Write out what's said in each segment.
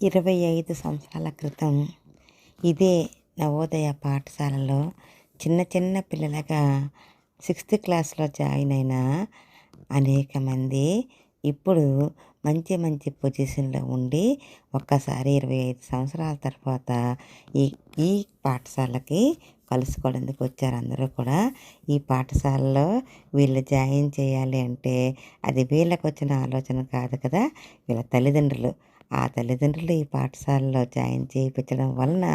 ఇరవై ఐదు సంవత్సరాల క్రితం ఇదే నవోదయ పాఠశాలలో చిన్న చిన్న పిల్లలుగా సిక్స్త్ క్లాస్లో జాయిన్ అయిన అనేక మంది ఇప్పుడు మంచి మంచి పొజిషన్లో ఉండి ఒక్కసారి ఇరవై ఐదు సంవత్సరాల తర్వాత ఈ ఈ పాఠశాలకి కలుసుకోవడానికి వచ్చారు. అందరూ కూడా ఈ పాఠశాలలో వీళ్ళు జాయిన్ చేయాలి అంటే అది వీళ్ళకు వచ్చిన ఆలోచన కాదు కదా. వీళ్ళ తల్లిదండ్రులు ఆ తల్లిదండ్రులు ఈ పాఠశాలలో జాయిన్ చేయించడం వలన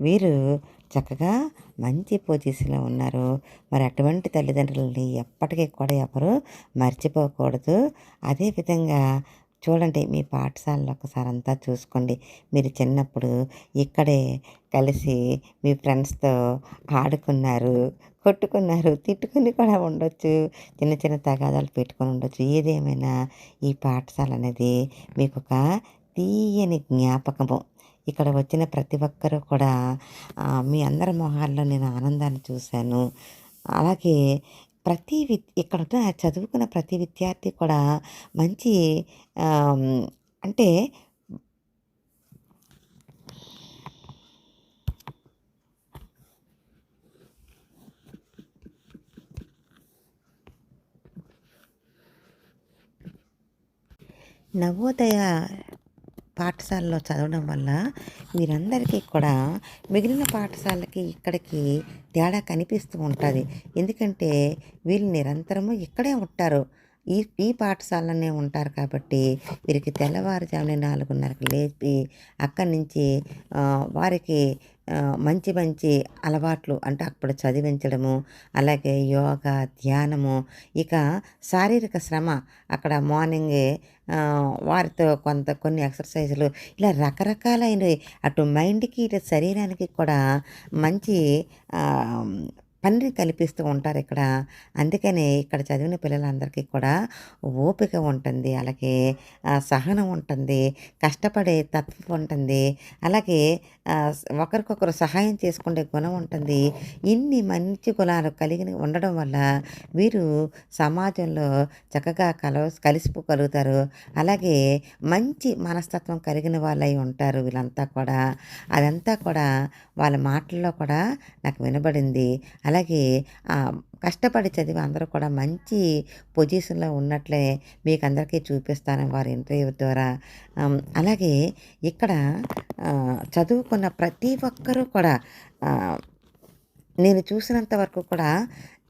వీరు చక్కగా మంచి పొజిషన్లో ఉన్నారు. మరి అటువంటి తల్లిదండ్రులని ఎప్పటికీ కూడా ఎవరు మర్చిపోకూడదు. అదేవిధంగా చూడండి మీ పాఠశాలలో ఒకసారి అంతా చూసుకోండి. మీరు చిన్నప్పుడు ఇక్కడే కలిసి మీ ఫ్రెండ్స్తో ఆడుకున్నారు కొట్టుకున్నారు తిట్టుకుని కూడా ఉండొచ్చు చిన్న చిన్న తగాదాలు పెట్టుకొని ఉండొచ్చు. ఏదేమైనా ఈ పాఠశాల అనేది మీకు ఒక తీయని జ్ఞాపకము. ఇక్కడ వచ్చిన ప్రతి ఒక్కరూ కూడా మీ అందరి మొహాల్లో నేను ఆనందాన్ని చూశాను. అలాగే ప్రతి వి ఇక్కడ చదువుకున్న ప్రతి విద్యార్థి కూడా మంచి అంటే నవోదయ పాఠశాలలో చదవడం వల్ల వీరందరికీ కూడా మిగిలిన పాఠశాలకి ఇక్కడికి తేడా కనిపిస్తూ ఉంటుంది. ఎందుకంటే వీళ్ళు నిరంతరము ఇక్కడే ఉంటారు. ఈ ఈ పాఠశాలలోనే ఉంటారు కాబట్టి వీరికి తెల్లవారుజామున నాలుగున్నరకు లేపి అక్కడి నుంచి వారికి మంచి మంచి అలవాట్లు అంటే అప్పుడు చదివించడము అలాగే యోగా ధ్యానము ఇక శారీరక శ్రమ అక్కడ మార్నింగే వారితో కొంత కొన్ని ఎక్సర్సైజులు ఇలా రకరకాలైనవి. అటు మైండ్కి ఇటు శరీరానికి కూడా మంచి పనిని కల్పిస్తూ ఉంటారు ఇక్కడ. అందుకనే ఇక్కడ చదివిన పిల్లలందరికీ కూడా ఓపిక ఉంటుంది అలాగే సహనం ఉంటుంది కష్టపడే తత్వం ఉంటుంది అలాగే ఒకరికొకరు సహాయం చేసుకునే గుణం ఉంటుంది. ఇన్ని మంచి గుణాలు కలిగి ఉండడం వల్ల వీరు సమాజంలో చక్కగా కల కలిసిపోగలుగుతారు. అలాగే మంచి మనస్తత్వం కలిగిన వాళ్ళై ఉంటారు వీళ్ళంతా కూడా. అదంతా కూడా వాళ్ళ మాటల్లో కూడా నాకు వినబడింది. అలాగే కష్టపడి చదివి అందరూ కూడా మంచి పొజిషన్లో ఉన్నట్లే మీకు అందరికీ చూపిస్తాను వారి ఇంటర్వ్యూ ద్వారా. అలాగే ఇక్కడ చదువుకున్న ప్రతి ఒక్కరూ కూడా నేను చూసినంత వరకు కూడా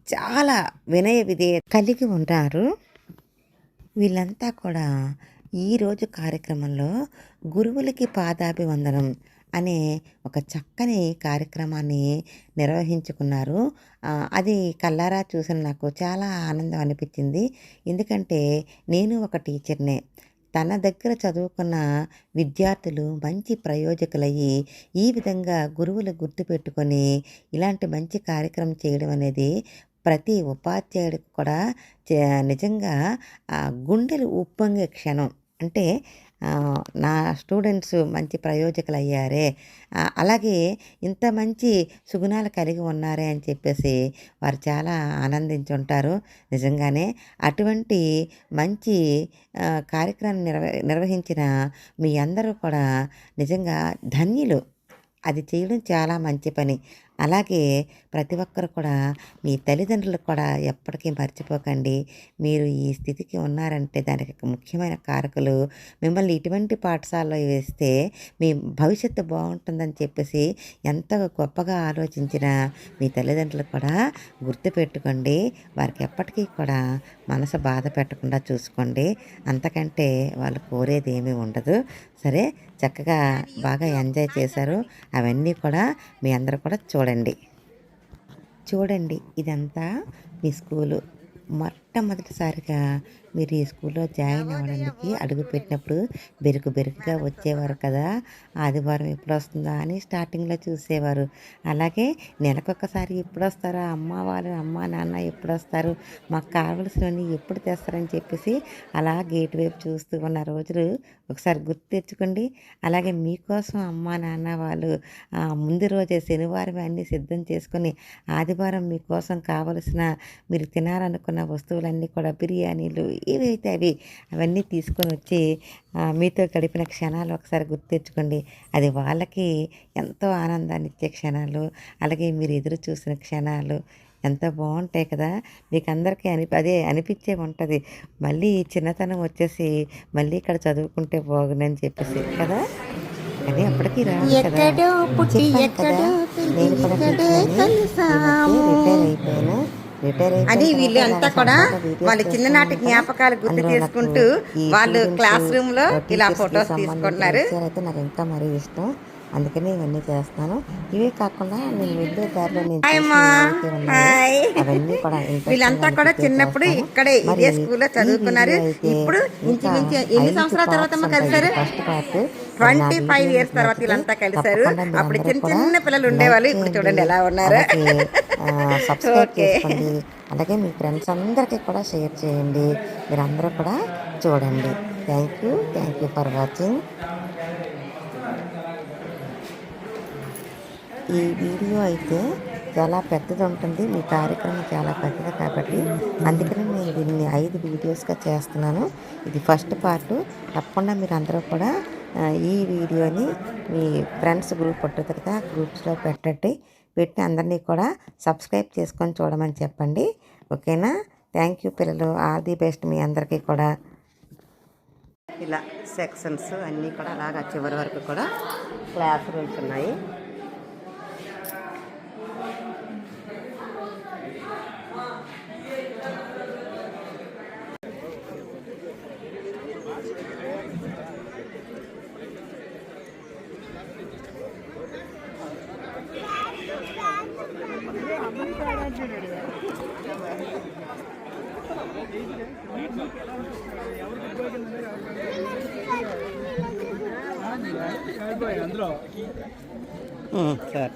చాలా వినయ విధేయ కలిగి ఉంటారు. వీళ్ళంతా కూడా ఈరోజు కార్యక్రమంలో గురువులకి పాదాభివందనం అనే ఒక చక్కని కార్యక్రమాన్ని నిర్వహించుకున్నారు. అది కల్లారా చూసిన నాకు చాలా ఆనందం అనిపించింది. ఎందుకంటే నేను ఒక టీచర్నే. తన దగ్గర చదువుకున్న విద్యార్థులు మంచి ప్రయోజకులయ్యి ఈ విధంగా గురువులు గుర్తుపెట్టుకొని ఇలాంటి మంచి కార్యక్రమం చేయడం అనేది ప్రతి ఉపాధ్యాయుడికి కూడా నిజంగా గుండెలు ఉప్పొంగే క్షణం. అంటే నా స్టూడెంట్స్ మంచి ప్రయోజకులు అయ్యారే అలాగే ఇంత మంచి సుగుణాలు కలిగి ఉన్నారే అని చెప్పేసి వారు చాలా ఆనందించుంటారు. నిజంగానే అటువంటి మంచి కార్యక్రమం నిర్వ నిర్వహించిన మీ అందరూ కూడా నిజంగా ధన్యులు. అది చేయడం చాలా మంచి పని. అలాగే ప్రతి ఒక్కరు కూడా మీ తల్లిదండ్రులు కూడా ఎప్పటికీ మర్చిపోకండి. మీరు ఈ స్థితికి ఉన్నారంటే దానికి ముఖ్యమైన కారకులు. మిమ్మల్ని ఇటువంటి పాఠశాలలో వేస్తే మీ భవిష్యత్తు బాగుంటుందని చెప్పేసి ఎంత గొప్పగా ఆలోచించిన మీ తల్లిదండ్రులు కూడా గుర్తుపెట్టుకోండి వారికి ఎప్పటికీ కూడా మనసు బాధ పెట్టకుండా చూసుకోండి. అంతకంటే వాళ్ళు కోరేది ఏమీ ఉండదు. సరే చక్కగా బాగా ఎంజాయ్ చేశారు. అవన్నీ కూడా మీ అందరూ కూడా చూడండి. చూడండి ఇదంతా మీ స్కూలు. మొట్టమొదటిసారిగా మీరు ఈ స్కూల్లో జాయిన్ అవ్వడానికి అడుగుపెట్టినప్పుడు బెరుకు బెరుకుగా వచ్చేవారు కదా. ఆదివారం ఎప్పుడు వస్తుందా అని స్టార్టింగ్లో చూసేవారు. అలాగే నెలకొకసారి ఎప్పుడు వస్తారా అమ్మ వాళ్ళు అమ్మ నాన్న ఎప్పుడు వస్తారు మాకు కావలసినవన్నీ ఎప్పుడు తెస్తారని చెప్పేసి అలా గేట్ వైపు చూస్తూ ఉన్న రోజులు ఒకసారి గుర్తు తెచ్చుకోండి. అలాగే మీకోసం అమ్మ నాన్న వాళ్ళు ముందు రోజే శనివారం అన్నీ సిద్ధం చేసుకొని ఆదివారం మీకోసం కావలసిన మీరు తినాలనుకున్న వస్తువులు వస్తువులన్నీ కూడా బిర్యానీలు ఏవైతే అవి అవన్నీ తీసుకొని వచ్చి మీతో గడిపిన క్షణాలు ఒకసారి గుర్తు తెచ్చుకోండి. అది వాళ్ళకి ఎంతో ఆనందాన్ని ఇచ్చే క్షణాలు అలాగే మీరు ఎదురు చూసిన క్షణాలు ఎంత బాగుంటాయి కదా. మీకు అందరికీ అని అదే అనిపించే ఉంటుంది. మళ్ళీ చిన్నతనం వచ్చేసి మళ్ళీ ఇక్కడ చదువుకుంటే బాగుందని చెప్పేసి కదా. కానీ అప్పటికి రాదు కదా. నేను కూడా రిటైర్ అయిపోయిన. అని వీళ్ళు అంతా కూడా వాళ్ళ చిన్ననాటి జ్ఞాపకాలు గుర్తు చేసుకుంటూ వాళ్ళు క్లాస్ రూమ్లో ఇలా ఫోటోస్ తీసుకుంటున్నారు. అయితే నాకు ఇంకా మరీ ఇష్టం. అందుకనే ఇవన్నీ చేస్తాను. ఇవే కాకుండా నేను వెళ్ళే దారిలో కూడా వీళ్ళంతా కూడా చిన్నప్పుడు ఇక్కడే ఇదే స్కూల్లో చదువుకున్నారు. ఇప్పుడు ఇంచుమించు ఎన్ని సంవత్సరాల తర్వాత కలిసారు first part twenty five years తర్వాత వీళ్ళంతా కలిసారు అప్పుడు చిన్న చిన్న పిల్లలు ఉండేవాళ్ళు ఇప్పుడు చూడండి ఎలా ఉన్నారు. ఓకే. అలాగే మీ ఫ్రెండ్స్ అందరికీ కూడా షేర్ చేయండి. మీరందరూ కూడా చూడండి. Thank you thank you for watching ఈ వీడియో అయితే చాలా పెద్దది ఉంటుంది. మీ కార్యక్రమం చాలా పెద్దది కాబట్టి అందుకని నేను దీన్ని ఐదు వీడియోస్గా చేస్తున్నాను. ఇది ఫస్ట్ పార్ట్ తప్పకుండా మీరు అందరూ కూడా ఈ వీడియోని మీ ఫ్రెండ్స్ గ్రూప్ ఉంటుంది కదా గ్రూప్స్లో పెట్టండి. పెట్టి అందరినీ కూడా సబ్స్క్రైబ్ చేసుకొని చూడమని చెప్పండి. ఓకేనా? థ్యాంక్ యూ పిల్లలు. ఆల్ ది బెస్ట్ మీ అందరికీ కూడా. ఇలా సెక్షన్స్ అన్నీ కూడా అలాగా చివరి వరకు కూడా క్లాస్ రూమ్స్ ఉన్నాయి. సార్.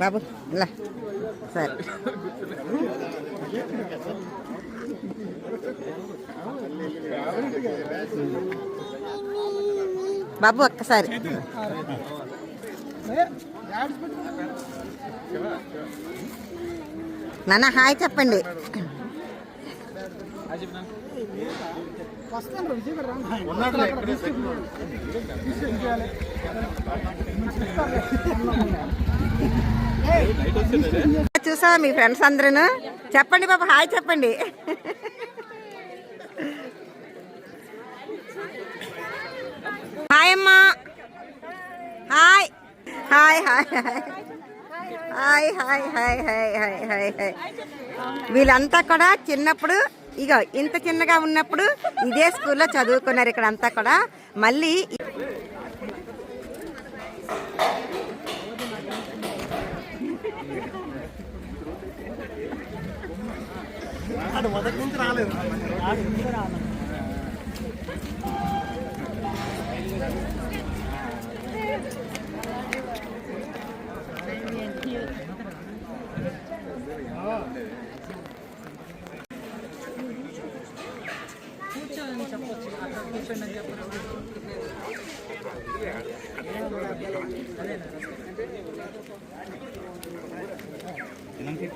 బాబు ఇలా సార్. బాబు ఒక్కసారి. నాన్న హాయ్ చెప్పండి. చూసా మీ ఫ్రెండ్స్ అందరూ చెప్పండి బాబు హాయ్ చెప్పండి. హాయ్ అమ్మా. Hi. Hi hi hi. Hi hi hi hi hi hi. వీళ్ళంతా కూడా చిన్నప్పుడు ఇగో ఇంత చిన్నగా ఉన్నప్పుడు ఇదే స్కూల్లో చదువుకున్నారు ఇక్కడ అంతా కూడా. మళ్ళీ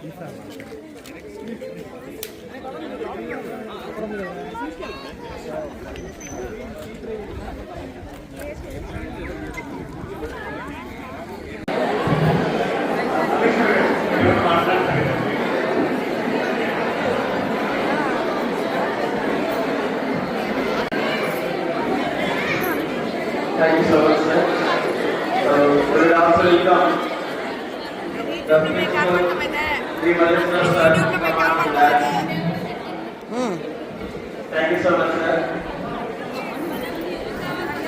తీసుకెళ్ళి Sri sir, from. Thank you so much, sir.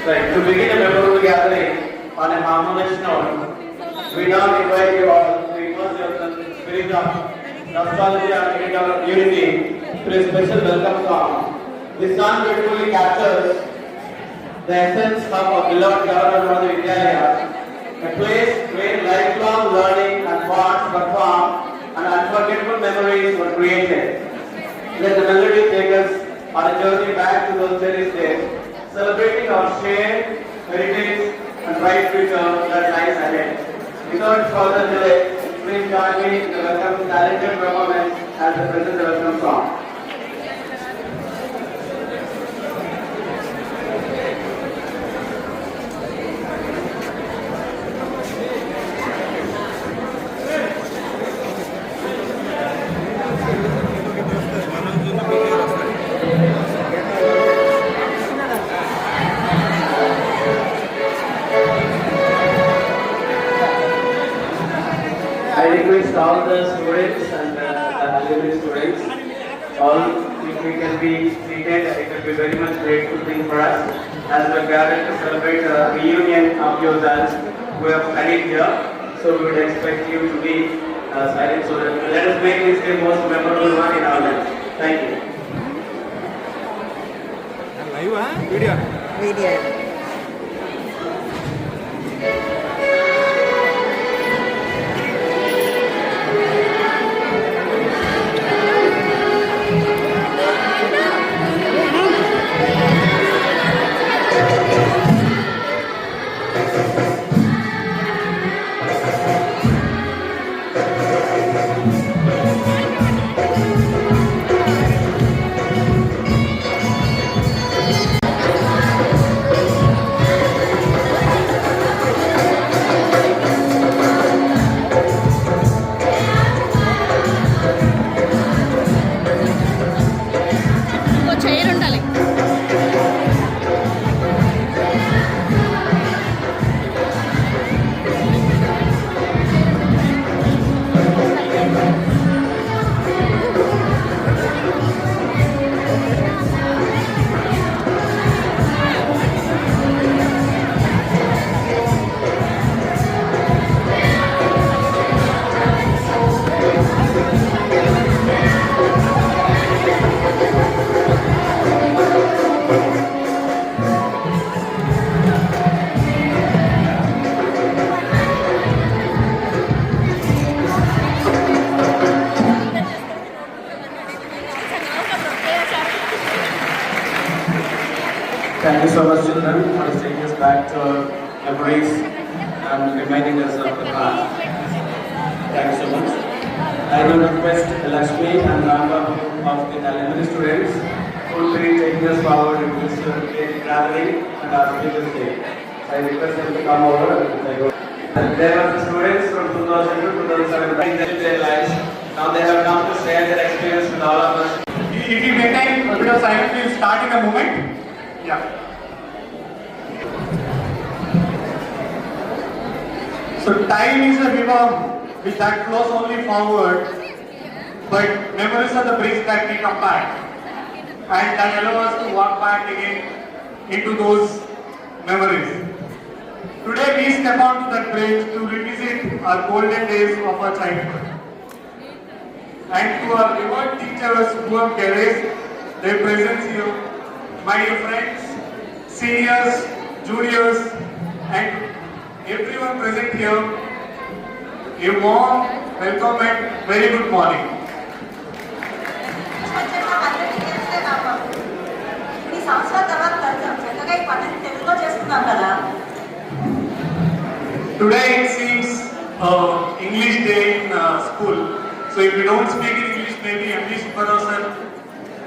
Right, to begin a memorable gathering on a harmonious note, we now invite you all to immerse yourself in spirit of nostalgia and unity through a special welcome song. This song beautifully captures the essence of our beloved Government of the Vidyalaya, a place where lifelong learning and bonds were formed and unforgettable memories were created. Let the melody take us on a journey back to those cherished days, celebrating our shared heritage and bright future that lies ahead. Without further delay, please join me in the welcome talented performance as the present welcome song. request all the students and uh, the alumni students, all if we can be seated, it will be very much grateful thing for us as we are going to celebrate a reunion of your dance who have studied here. So we would expect you to be uh, silent so that let us make this the most memorable one in our lives. Thank you. Video. Video. Thank you so much, children, for taking us back to memories and reminding us of the past. Thank you so much. I will request Lakshmi and Rama of the elementary students who will be taking us forward in this uh, gathering and our speakers day. I request them to come over. There are the students from 2000 to 2007 in their lives. Now they have come to share their experience with all of us. If you maintain a bit of silence, we'll start in a moment. Yeah. So time is a river which that flows only forward, but memories are the bridge that we come back. And that allow us to walk back again into those memories. Today we step onto that bridge to revisit our golden days of our childhood. And to our revered teachers who have graced their presence here, my dear friends, seniors, juniors, and everyone present here, a warm welcome and very good morning. ఈ సంవత్సరాల తర్వాత కలిసాం చక్కగా ఈ పండుగ తెలుగులో చేసుకున్నాం కదా Today it seems uh, English day in uh, school. So if you don't speak in English, maybe MD Subbarao sir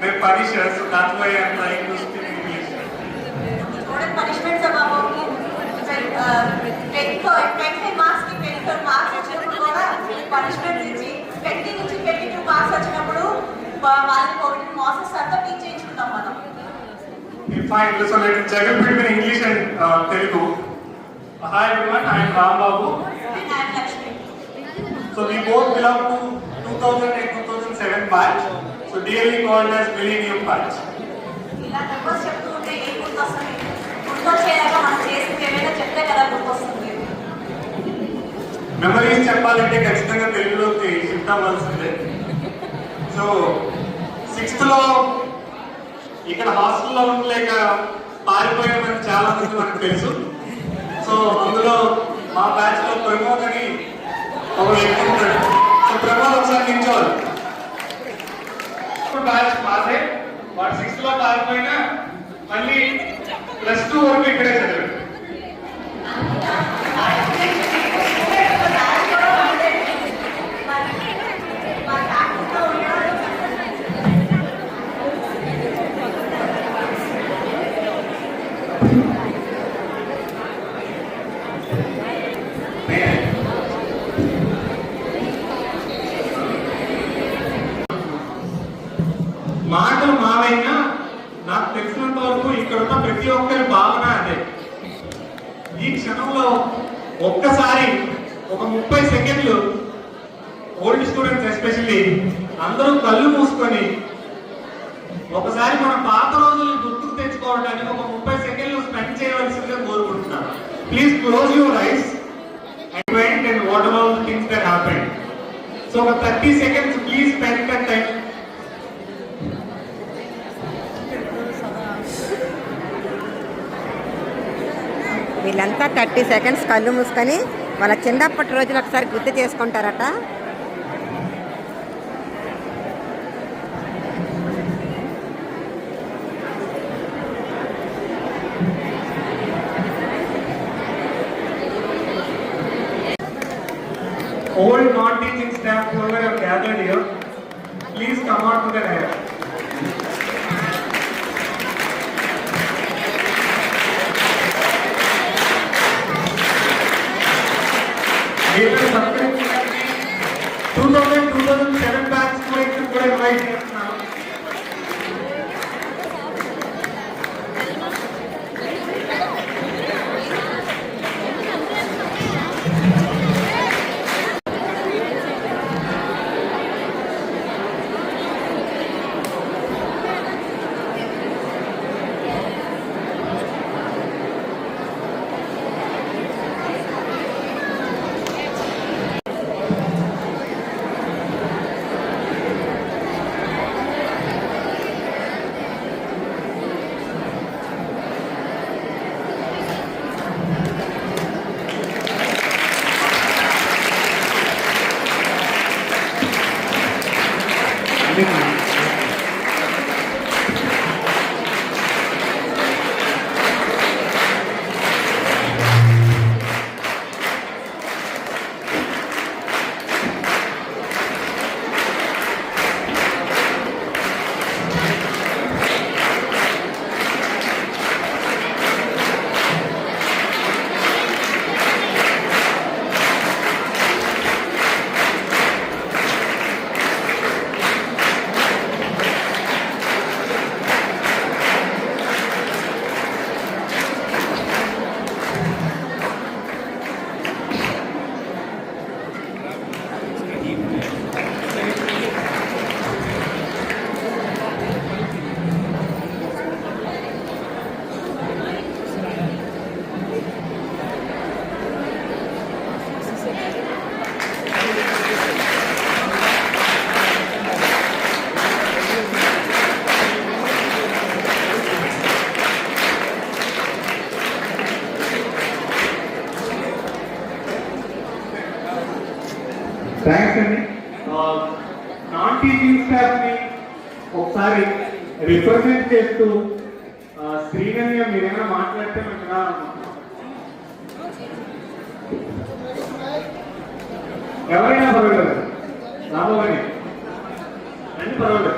may punish us. So that's why I'm trying to speak in English. చూడండి punishments బాబు tenth twenty marks కి twenty four marks వచ్చినప్పుడు కూడా punishment ఇచ్చి twenty నుంచి twenty two marks వచ్చినప్పుడు వా- వాళ్ళని ఒకటి మోసస్ అంతా టీచ్ చేయించుకుంటాం మనం Fine, so let us juggle between English and uh, Telugu. Uh, hi everyone, I am Ram Babu. And I'm Lakshmi. So we both belong to 2000 and 2007 batch, So dearly called as Millennium batch. ఇలా numbers చెప్తూ ఉంటే ఏం గుర్తొస్తుంది? గుర్తొచ్చేలాగా మనం చేసింది ఏమైనా చెప్తే కదా గుర్తొస్తుంది. మెమరీస్ చెప్పాలంటే ఖచ్చితంగా తెలుగులోకి షిఫ్ట్ అవ్వాల్సిందే సో సిక్స్త్లో ఇక్కడ హాస్టల్లో ఉండలేక పారిపోయామని చాలా మంది మనకు తెలుసు. సో అందులో మా బ్యాచ్లో ప్రమోద్ అని ఒక వ్యక్తి ఉంటాడు సో ప్రమోద్ ఒకసారి నిల్చోవాలి. బ్యాచ్ పాస్ అయ్యి వాడు సిక్స్త్లో పాస్ పారిపోయినా మళ్ళీ ప్లస్ టూ వరకు ఇక్కడే చదివాడు మాటలు మావైనా నాకు తెలిసినంత వరకు ఇక్కడ ఉన్న ప్రతి ఒక్కరి భావన అదే. ఈ క్షణంలో ఒక్కసారి ఒక ముప్పై సెకండ్లు ఓల్డ్ స్టూడెంట్స్ ఎస్పెషల్లీ అందరూ కళ్ళు మూసుకొని ఒకసారి మన పాత రోజులు గుర్తుకు తెచ్చుకోవడానికి ఒక ముప్పై సెకండ్లు స్పెండ్ చేయవలసిందిగా కోరుకుంటున్నాను. Please close your eyes and went and what about things that happen so ఒక thirty seconds please spend that time వీళ్ళంతా థర్టీ సెకండ్స్ కళ్ళు మూసుకొని వాళ్ళ చిన్నప్పటి రోజులు ఒకసారి గుర్తు చేసుకుంటారట All non-teaching staff whoever have gathered here, please come out to the dais. వీళ్ళు సత్కరించడానికి 2000, 2007 బ్యాచ్ స్టూడెంట్స్ కూడా థ్యాంక్స్ అండి నాన్ టీచింగ్ స్టాఫ్ని ఒకసారి రిప్రజెంట్ చేస్తూ శ్రీగన్య మీరేమైనా మాట్లాడితే మేము వినాలనుకుంటున్నాం ఎవరైనా పర్వాలేదు. రాబోగానే రండి పర్వాలేదు.